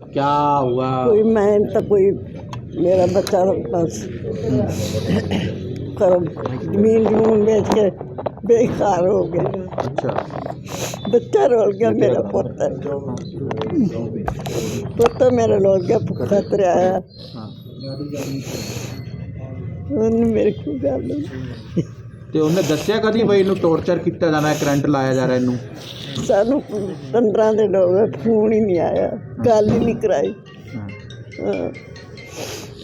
क्या हुआ कोई मैं तो कोई मेरा बच्चा बस करो जमीन जमून बेच के बेकार हो गया अच्छा बच्चा रोल गया मेरा पुत्र पुत्र मेरा रोल गया भुखा तरिया हाँ ਉਹਨੇ ਮੇਰੇ ਕੋਲ ਗੱਲ ਨਹੀਂ। ਤੇ ਉਹਨੇ ਦੱਸਿਆ ਕਦੀ ਬਈ ਇਹਨੂੰ ਟੌਰਚਰ ਕੀਤਾ ਜਾਣਾ ਹੈ ਕਰੰਟ ਲਾਇਆ ਜਾ ਰਿਹਾ ਇਹਨੂੰ ਸਾਨੂੰ 15 ਦਿਨ ਹੋ ਗਏ ਫੋਨ ਹੀ ਨਹੀਂ ਆਇਆ ਗੱਲ ਹੀ ਨਹੀਂ ਕਰਾਈ। ਹਾਂ।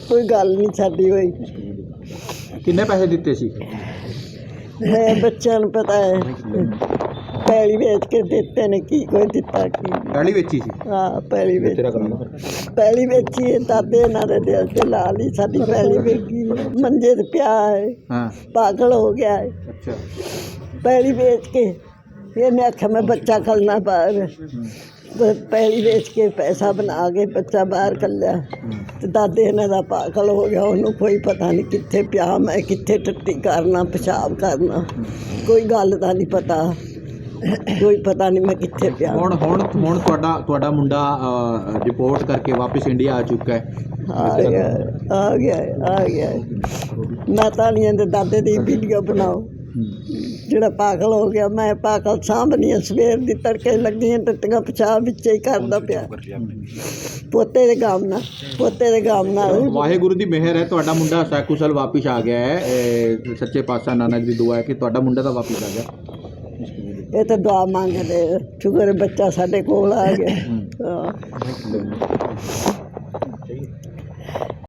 ਕੋਈ ਗੱਲ ਨਹੀਂ ਸਾਡੀ ਹੋਈ। ਕਿੰਨੇ ਪੈਸੇ ਦਿੱਤੇ ਸੀ? ਹੈ ਬੱਚਿਆਂ ਨੂੰ ਪਤਾ ਹੈ। ਪੈਲੀ ਵੇਚ ਕੇ ਦਿੱਤੇ ਨੇ ਕੀ ਕੋਈ ਦਿੱਤਾ ਕੀ ਨਹੀਂ। ਗਾੜੀ ਵੇਚੀ ਸੀ? ਹਾਂ ਪੈਲੀ ਵੇਚ ਤੇਰਾ ਕਰਾਉਣਾ ਫਿਰ। ਪੈਲੀ ਵੇਚੀ ਹੈ ਦਾਦੇ ਇਹਨਾਂ ਦੇ ਦਿਲ ਤੇ ਲਾ ਲਈ ਸਾਡੀ ਪੈਲੀ ਵੇਚੀ ਮੰਜੇ ਤੇ ਪਿਆ ਹੈ। ਹਾਂ। ਪਾਗਲ ਹੋ ਗਿਆ ਹੈ। ਅੱਛਾ। ਪੈਲੀ ਵੇਚ ਕੇ ਇਹਨੇ ਆਖਿਆ ਮੈਂ ਬੱਚਾ ਖਲਣਾ ਬਾਹਰ ਪੈਲੀ ਵੇਚ ਕੇ ਪੈਸਾ ਬਣਾ ਕੇ ਬੱਚਾ ਬਾਹਰ ਕੱਲਿਆ। ਤੇ ਦਾਦੇ ਇਹਨਾਂ ਦਾ ਪਾਗਲ ਹੋ ਗਿਆ ਉਹਨੂੰ ਕੋਈ ਪਤਾ ਨਹੀਂ ਕਿੱਥੇ ਪਿਆ ਮੈਂ ਕਿੱਥੇ ਟੱਟੀ ਕਰਨਾ ਪਿਸ਼ਾਬ ਕਰਨਾ। ਕੋਈ ਗੱਲ ਦਾ ਨਹੀਂ ਪਤਾ। ਕੋਈ ਪਤਾ ਨਹੀਂ ਮੈਂ ਕਿੱਥੇ ਪਿਆ। ਹੁਣ ਹੁਣ ਹੁਣ ਤੁਹਾਡਾ ਤੁਹਾਡਾ ਮੁੰਡਾ ਰਿਪੋਰਟ ਕਰਕੇ ਵਾਪਸ ਇੰਡੀਆ ਆ ਚੁੱਕਾ ਹੈ। ਆ ਗਿਆ ਆ ਗਿਆ ਆ ਗਿਆ। ਨਾਤਾਲੀਆਂ ਦੇ ਦਾਦੇ ਦੀ ਵੀਡੀਓ ਬਣਾਓ। ਜਿਹੜਾ ਪਾਗਲ ਹੋ ਗਿਆ ਮੈਂ ਪਾਗਲ ਸਾਂਭਣੀ ਆ ਸਵੇਰ ਦੀ ਤੜਕੇ ਲੱਗੀਆਂ ਟੱਟੀਆਂ ਪਿਸ਼ਾਬ ਵਿੱਚ ਹੀ ਕਰਦਾ ਪਿਆ। ਪੋਤੇ ਦੇ ਗਾਮ ਨਾਲ ਪੋਤੇ ਦੇ ਗਾਮ ਨਾਲ। ਵਾਹਿਗੁਰੂ ਦੀ ਮਿਹਰ ਹੈ ਤੁਹਾਡਾ ਮੁੰਡਾ ਸੈਕੁਸ਼ਲ ਵਾਪਸ ਆ ਗਿਆ ਹੈ। ਸੱਚੇ ਪਾਤਸ਼ਾਹ ਨਾਨਕ ਦੀ ਦੁਆ ਹੈ ਕਿ ਤੁਹਾਡਾ ਮੁੰਡਾ ਤਾਂ ਵਾਪਸ ਆ ਗਿਆ। ਇਹ ਤਾਂ ਦੁਆ ਮੰਗਦੇ ਸ਼ੁਕਰ ਬੱਚਾ ਸਾਡੇ ਕੋਲ ਆ ਗਿਆ।